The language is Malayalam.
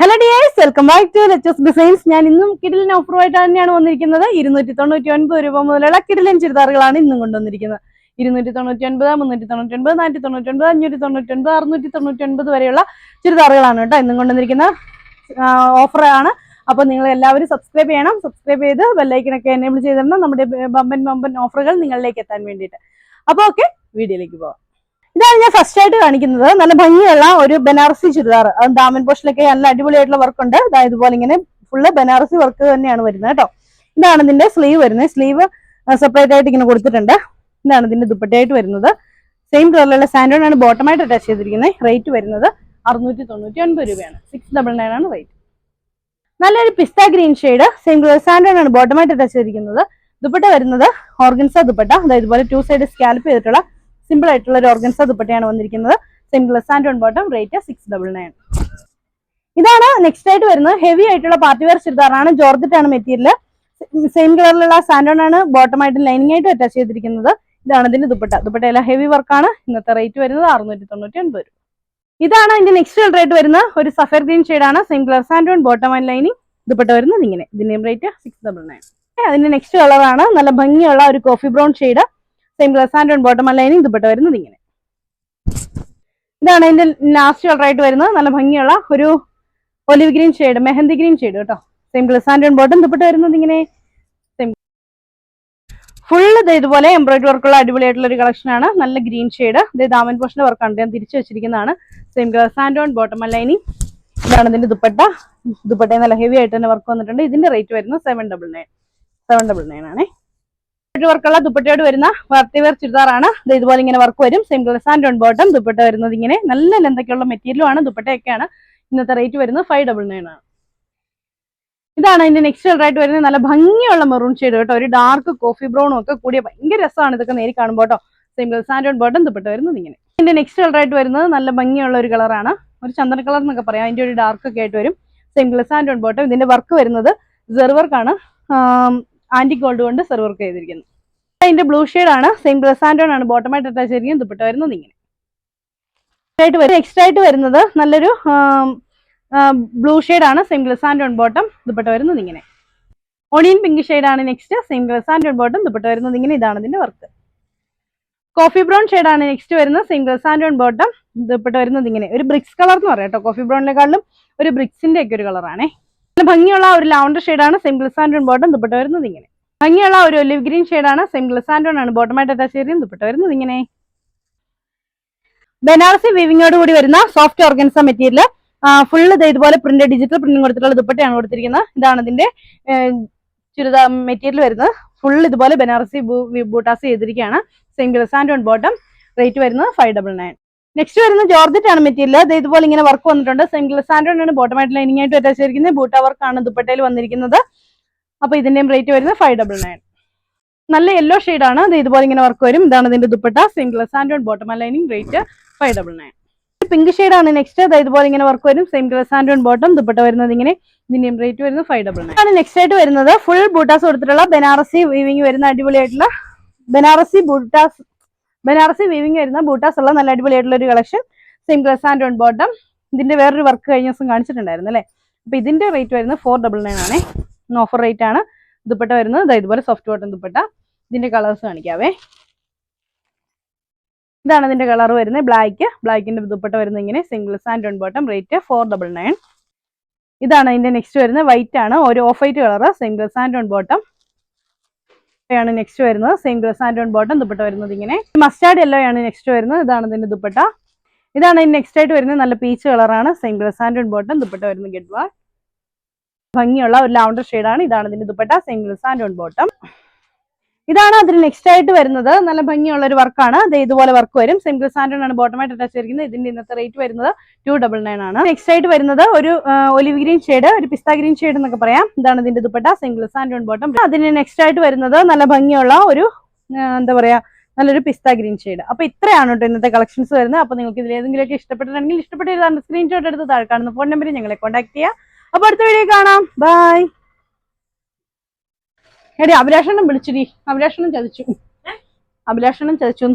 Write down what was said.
Hello dears welcome back to Lechu's designs ഞാൻ ഇന്നും കിടിലൻ ഓഫറുമായിട്ട് തന്നെയാണ് വന്നിരിക്കുന്നത്. ഇരുന്നൂറ്റി തൊണ്ണൂറ്റി ഒൻപത് രൂപ മുതലുള്ള കിഡിലിൻ ചുരിദാറുകളാണ് ഇന്നും കൊണ്ടുവന്നിരിക്കുന്നത്. ഇരുന്നൂറ്റി തൊണ്ണൂറ്റി ഒൻപത് മുന്നൂറ്റി തൊണ്ണൂറ്റി ഒൻപത് നാനൂറ്റി തൊണ്ണൂറ്റി ഒൻപത് അഞ്ഞൂറ്റി തൊണ്ണൂറ്റി ഒൻപത് അറുന്നൂറ്റി തൊണ്ണൂറ്റി ഒൻപത് വരെയുള്ള ചുരിദാറുകളാണ് കേട്ടോ ഇന്നും കൊണ്ടുവന്നിരിക്കുന്ന ഓഫറാണ് അപ്പോൾ നിങ്ങൾ എല്ലാവരും സബ്സ്ക്രൈബ് ചെയ്യണം. സബ്സ്ക്രൈബ് ചെയ്ത് ബെല്ലൈക്കനൊക്കെ എനേബിൾ ചെയ്തിടണം. നമ്മുടെ ബമ്പൻ ബമ്പൻ ഓഫറുകൾ നിങ്ങളിലേക്ക് എത്താൻ വേണ്ടിയിട്ട്. അപ്പോൾ ഓക്കെ വീഡിയോയിലേക്ക് പോവാം. ഇതാണ് ഞാൻ ഫസ്റ്റ് ആയിട്ട് കാണിക്കുന്നത്. നല്ല ഭംഗിയുള്ള ഒരു ബനാറസി ചുരിദാർ. ദാമൻ പോഷനൊക്കെ നല്ല അടിപൊളിയായിട്ടുള്ള വർക്ക് ഉണ്ട്. ദാ ഇതുപോലെ ഇങ്ങനെ ഫുള്ള് ബനാറസി വർക്ക് തന്നെയാണ് വരുന്നത് കേട്ടോ. ഇതാണ് ഇതിന്റെ സ്ലീവ് വരുന്നത്. സ്ലീവ് സെപ്പറേറ്റ് ആയിട്ട് ഇങ്ങനെ കൊടുത്തിട്ടുണ്ട്. ഇതാണ് ഇതിന്റെ ദുപ്പട്ടയായിട്ട് വരുന്നത്. സെയിം കളറിലുള്ള സാൻഡോൺ ആണ് ബോട്ടമായിട്ട് അറ്റാച്ച് ചെയ്തിരിക്കുന്നത്. റേറ്റ് വരുന്നത് അറുന്നൂറ്റി തൊണ്ണൂറ്റി ഒൻപത് രൂപയാണ്. സിക്സ് ഡബിൾ നയൻ ആണ് റേറ്റ് നല്ലൊരു pista green shade same colour santoon ആണ് ബോട്ടമായിട്ട് അറ്റാച്ച് ചെയ്തിരിക്കുന്നത്. ദുപ്പട്ട വരുന്നത് ഓർഗൻസ ദുപ്പട്ട. അതായത് ഇതുപോലെ ടു സൈഡ് സ്കാൽപ്പ് ചെയ്തിട്ടുള്ള സിമ്പിൾ ആയിട്ടുള്ള ഒരു ഓർഗൻസ ദുപ്പട്ടയാണ് വന്നിരിക്കുന്നത്. Single on bottom rate six double nine ഇതാണ് നെക്സ്റ്റ് ആയിട്ട് വരുന്നത്. ഹെവി ആയിട്ടുള്ള പാർട്ടി വെയർ ചുരിദാറാണ്. ജോർജറ്റ് ആണ് മെറ്റീരിയൽ സെയിം കളറിലുള്ള സാൻഡോൺ ആണ് ബോട്ടമായിട്ട് ലൈനിങ് ആയിട്ട് അറ്റാച്ച് ചെയ്തിരിക്കുന്നത്. ഇതാണ് ഇതിന്റെ ദുപ്പട്ട. ദുപ്പട്ട എല്ലാം ഹെവി വർക്കാണ് ഇന്നത്തെ റേറ്റ് വരുന്നത് അറുന്നൂറ്റി തൊണ്ണൂറ്റി ഒൻപത് രൂപ. ഇതാണ് ഇതിന്റെ നെക്സ്റ്റ് കളർ ആയിട്ട് വരുന്ന ഒരു സഫർ ഗ്രീൻ ആണ്. Same colour santoon bottom and lining dupatta വരുന്നത് ഇങ്ങനെ. ഇതിന്റെയും റേറ്റ് സിക്സ് ഡബിൾ നയൻ അതിന്റെ നെക്സ്റ്റ് കളറാണ് നല്ല ഭംഗിയുള്ള ഒരു coffee brown shade same plus and bottom lining dupatta വരുന്നത് ഇങ്ങനെ. ഇതാണ് അതിന്റെ ലാസ്റ്റ് കളർ ആയിട്ട് വരുന്നത്. നല്ല ഭംഗിയുള്ള ഒരു olive green shade mehndi green shade കേട്ടോ. Same plus and bottom dupatta വരുന്നത് ഇങ്ങനെ. ഫുള്ള് ഇത് ഇതുപോലെ എംബ്രോയിഡറി വർക്കുള്ള അടിപൊളിയായിട്ടുള്ള ഒരു കളക്ഷൻ ആണ്. നല്ല ഗ്രീൻ ഷെയ്ഡ് ഇത് ദാമൻ പോഷന്റെ വർക്കാണ് ഞാൻ തിരിച്ചു വെച്ചിരിക്കുന്നതാണ്. Same colour santoon bottom lining ഇതാണ് ഇതിന്റെ ദുപ്പട്ട. ദുപ്പട്ട നല്ല ഹെവി ആയിട്ട് തന്നെ വർക്ക് വന്നിട്ടുണ്ട്. ഇതിന്റെ റേറ്റ് വരുന്നത് seven double nine seven double nine ആണേ. വർക്കുള്ള ദുപ്പട്ടയോട് വരുന്ന വർത്തിവർ ചുരിദാറാണ്. ഇത് ഇതുപോലെ ഇങ്ങനെ വർക്ക് വരും. Colour sand on bottom dupatta വരുന്നത് ഇങ്ങനെ നല്ല ലെന്തൊക്കെയുള്ള മെറ്റീരിയലും ആണ്. ദുപ്പട്ടയൊക്കെയാണ് ഇന്നത്തെ റേറ്റ് വരുന്നത് ഫൈവ് ഡബിൾ നയൻ ആണ്. ഇതാണ് ഇതിന്റെ നെക്സ്റ്റ് കളർ ആയിട്ട് വരുന്നത്. നല്ല ഭംഗിയുള്ള മെറൂൺ ഷെയ്ഡ് കേട്ടോ. ഒരു ഡാർക്ക് കോഫി ബ്രൗണും ഒക്കെ കൂടിയ ഭയങ്കര രസമാണ് ഇതൊക്കെ നേരി കാണുമ്പോൾ കേട്ടോ. Colour sand on bottom dupatta വരുന്നത് ഇങ്ങനെ. ഇതിന്റെ നെക്സ്റ്റ് കളർ ആയിട്ട് വരുന്നത് നല്ല ഭംഗിയുള്ള ഒരു കളറാണ് ഒരു ചന്ദന കളർ എന്നൊക്കെ പറയാം. അതിന്റെ ഒരു ഡാർക്ക് ഒക്കെ ആയിട്ട് വരും. കളർ സാൻഡ് ഓൺ ബോട്ടം ഇതിന്റെ വർക്ക് വരുന്നത് സെർവർക്കാണ് ആന്റി ഗോൾഡ് കൊണ്ട് സെർവർക്ക് ചെയ്തിരിക്കുന്നത്. അതിന്റെ ബ്ലൂ ആണ്. സെയിം ആൻഡോൺ ആണ്. ബോട്ടമായിട്ട് അറ്റാച്ച് ചെയ്തിരിക്കുന്നത് ദുപ്പട്ട വരുന്നത് ഇങ്ങനെ. ആയിട്ട് വരും. എക്സ്ട്രാ ആയിട്ട് വരുന്നത് നല്ലൊരു ബ്ലൂ ആണ്. സെയിം ആൻഡോൺ ബോട്ടം ദുപ്പട്ട വരുന്നത് ഇങ്ങനെ. ഒണിയൻ പിങ്ക് ആണ് next same santoon bottom dupatta വരുന്നത് ഇങ്ങനെ. ഇതാണ് ഇതിന്റെ വർക്ക് കോഫി ബ്രൗൺ ആണ് നെക്സ്റ്റ് വരുന്നത്. സെയിം ആൻഡോൺ ബോട്ടം ദുപ്പട്ട വരുന്നത് ഇങ്ങനെ. ഒരു ബ്രിക്സ് കളർ എന്ന് പറയാം കേട്ടോ. കോഫി ബ്രൗണിനെക്കാളും ഒരു ബ്രിക്സിന്റെ ഒക്കെ ഒരു കളറാണേ ഭംഗിയുള്ള ഒരു ലാവണ്ടർ ആണ്. സെയിം ആൻഡോൺ ബോട്ടം ദുപ്പട്ട വരുന്നത് ഇങ്ങനെ. ഭംഗിയുള്ള ഒരു ഒലിവ് ഗ്രീൻ ഷെയ്ഡാണ് സെയിം ഗ്ലസാൻഡോൺ ആണ്. ബോട്ടമായിട്ട് അറ്റാച്ച് ചെയ്ത് ദുപ്പട്ട വരുന്നത് ഇങ്ങനെ. ബനാറസി വിവിങ്ങോട് കൂടി വരുന്ന സോഫ്റ്റ് ഓർഗൻസ മെറ്റീരിയൽ ഫുള്ള് ഇതുപോലെ പ്രിന്റ് ഡിജിറ്റൽ പ്രിന്റിംഗ് കൊടുത്തിട്ടുള്ള ദുപ്പട്ടയാണ് കൊടുത്തിരിക്കുന്നത്. ഇതാണ് ഇതിന്റെ ചുരിദാർ മെറ്റീരിയൽ വരുന്നത്. ഫുൾ ഇതുപോലെ ബനാറസി ബൂട്ടാസ് ചെയ്തിരിക്കുകയാണ്. സെയിം ഗ്ലസാൻഡോൺ ബോട്ടം റേറ്റ് വരുന്നത് ഫൈവ് ഡബിൾ നയൻ നെക്സ്റ്റ് വരുന്ന ജോർജറ്റ് ആണ് മെറ്റീരിയൽ ഇത് ഇതുപോലെ ഇങ്ങനെ വർക്ക് വന്നിട്ടുണ്ട്. സെയിം ഗ്ലസാൻഡോൺ ആണ്. ബോട്ടമായിട്ട് ലൈനിങ് ആയിട്ട് അറ്റാച്ച് ചെയ്തിരിക്കുന്നത്. ബൂട്ട വർക്കാണ് ദുപ്പട്ടയിൽ വന്നിരിക്കുന്നത്. അപ്പൊ ഇതിന്റെയും റേറ്റ് വരുന്നത് ഫൈവ് ഡബിൾ നയൻ നല്ല യെല്ലോ ആണ്. ഇത് ഇതുപോലെ ഇങ്ങനെ വർക്ക് വരും. ഇതാണ് ഇതിന്റെ dupatta. Single sand on bottom lining rate five double nine pink ആണ് നെക്സ്റ്റ് അത് ഇതുപോലെ ഇങ്ങനെ വർക്ക് വരും. Same colour sand on bottom dupatta വരുന്നത് ഇങ്ങനെ ഇതിന്റെയും റേറ്റ് വരുന്നത് ഫൈവ് ഡബിൾ നയൻ ആണ് നെക്സ്റ്റ് ആയിട്ട് വരുന്നത്. ഫുൾ ബൂട്ടാസ് കൊടുത്തിട്ടുള്ള ബനാറസി വീവിംഗ് വരുന്ന അടിപൊളിയായിട്ടുള്ള ബനാറസി ബൂട്ടാസ് ബനാറസി വീവിങ് വരുന്ന ബൂട്ടാസ് ഉള്ള നല്ല അടിപൊളിയായിട്ടുള്ള ഒരു collection same colour sand on bottom ഇതിന്റെ വേറൊരു വർക്ക് കഴിഞ്ഞ ദിവസം കാണിച്ചിട്ടുണ്ടായിരുന്നു അല്ലേ? അപ്പൊ ഇതിന്റെ റേറ്റ് വരുന്നത് ഫോർ ഡബിൾ നയൻ ആണേ. ഓഫർ റേറ്റ് ആണ് ദുപ്പട്ട വരുന്നത്. ഇതുപോലെ സോഫ്റ്റ് കോട്ടൺ ദുപ്പട്ട. ഇതിന്റെ കളേഴ്സ് കാണിക്കാവേ. ഇതാണ് ഇതിന്റെ കളർ വരുന്നത്. ബ്ലാക്ക് ബ്ലാക്കിന്റെ ദുപ്പട്ട വരുന്നത് ഇങ്ങനെ. Single and on bottom rate four double nine ഇതാണ് ഇതിന്റെ നെക്സ്റ്റ് വരുന്നത്. വൈറ്റ് ആണ്. ഒരു off white colour single and on bottom ആണ് നെക്സ്റ്റ് വരുന്നത്. Single and on bottom dupatta വരുന്നത് ഇങ്ങനെ. മസ്റ്റാർഡ് യെല്ലോ ആണ് നെക്സ്റ്റ് വരുന്നത്. ഇതാണ് ഇതിന്റെ ദുപ്പട്ട. ഇതാണ് ഇതിന് നെക്സ്റ്റ് ആയിട്ട് വരുന്നത്. നല്ല പീച്ച് കളറാണ് single and on bottom dupatta വരുന്നത്. വാ ഭംഗിയുള്ള ഒരു ലാവണ്ടർ ഷെയ്ഡാണ്. ഇതാണ് ഇതിന്റെ dupatta. Single sand on bottom ഇതാണ് അതിന് നെക്സ്റ്റ് ആയിട്ട് വരുന്നത്. നല്ല ഭംഗിയുള്ള ഒരു വർക്കാണ് അത് ഇതുപോലെ വർക്ക് വരും. സിംഗിൾ സാൻഡ് ആണ് ബോട്ടമായിട്ട് അറ്റാച്ച് ചെയ്തിരിക്കുന്നത് ഇതിന്റെ ഇന്നത്തെ റേറ്റ് വരുന്നത് ടു ഡബിൾ നയൻ ആണ്. നെക്സ്റ്റ് ആയിട്ട് വരുന്നത് ഒരു ഒലിവ് ഗ്രീൻ ഷെയ്ഡ് ഒരു പിസ്ത ഗ്രീൻ ഷെയ്ഡ് എന്നൊക്കെ പറയാം. ഇതാണ് ഇതിന്റെ dupatta. Single sand on bottom അതിന് നെക്സ്റ്റ് ആയിട്ട് വരുന്നത് നല്ല ഭംഗിയുള്ള ഒരു എന്താ പറയാ നല്ലൊരു പിസ്ത ഗ്രീൻ ഷെയ്ഡ് അപ്പൊ ഇത്രയാണ് കേട്ടോ ഇന്നത്തെ കളക്ഷൻസ് വരുന്നത്. അപ്പൊ നിങ്ങൾക്ക് ഇതിൽ ഏതെങ്കിലുമൊക്കെ ഇഷ്ടപ്പെട്ടിട്ടുണ്ടെങ്കിൽ ഇഷ്ടപ്പെട്ടിരുന്ന സ്ക്രീൻഷോട്ട് എടുത്ത് താഴെ കാണുന്ന ഫോൺ നമ്പറിൽ ഞങ്ങളെ കോൺടാക്ട് ചെയ്യുക അപ്പൊ അടുത്ത വീഡിയോ കാണാം. ബൈ എടി അഭിലാഷണം വിളിച്ചിടി. അഭിലാഷണം ചതിച്ചു. അഭിലാഷണം ചതിച്ചു.